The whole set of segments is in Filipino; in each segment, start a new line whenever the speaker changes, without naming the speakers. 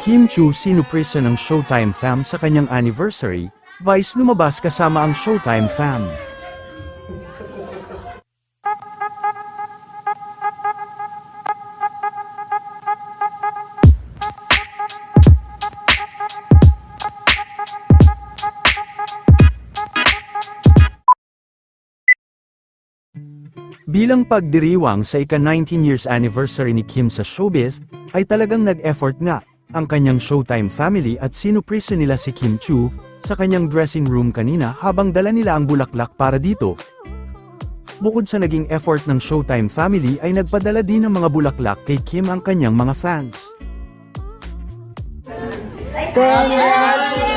Kim Chu sinuprisa ng Showtime fam sa kanyang anniversary, Vice lumabas kasama ang Showtime fam. Bilang pagdiriwang sa ika-19 years anniversary ni Kim sa showbiz, ay talagang nag-effort nga ang kanyang Showtime family at sinuprisa nila si Kim Chu sa kanyang dressing room kanina habang dala nila ang bulaklak para dito. Bukod sa naging effort ng Showtime family ay nagpadala din ng mga bulaklak kay Kim ang kanyang mga fans.
Sakto!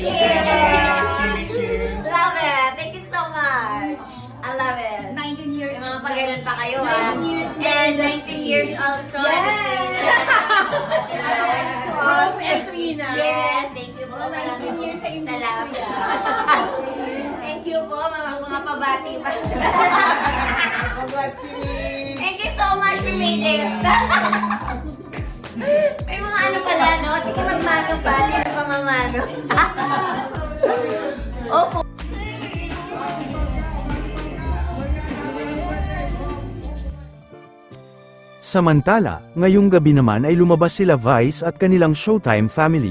Thank you! Love it! Thank you so much! I love it!
19 years
Yung mga pag-ganun pa kayo, ha?
19 years in the
And 19
industry.
years also.
Yes. Rose and Trina.
Yes, thank you po.
Mga 19 years sa industry,
Salamat. Thank you po, mga mga pabati pa.
Congrats, Kimi!
Thank you so much for made it. May mga ano pala, no? Sige, magmano pa. Sino pa mamano? Opo.
Samantala, ngayong gabi naman ay lumabas sila Vice at kanilang Showtime family.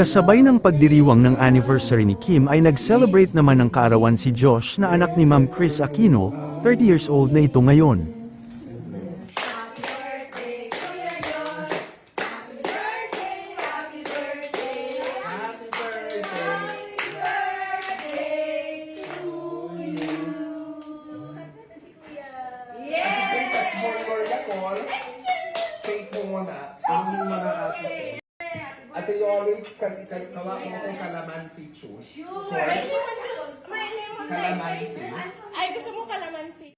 Kasabay ng pagdiriwang ng anniversary ni Kim ay nag-celebrate naman ng kaarawan si Josh na anak ni Ma'am Chris Aquino, 30 years old na ito ngayon.
Happy At mo muna. Mo na ate. Ate Yoli, kawa mo ko kalamansi juice. Sure. Kalamansi.
Ay, gusto mo kalamansi.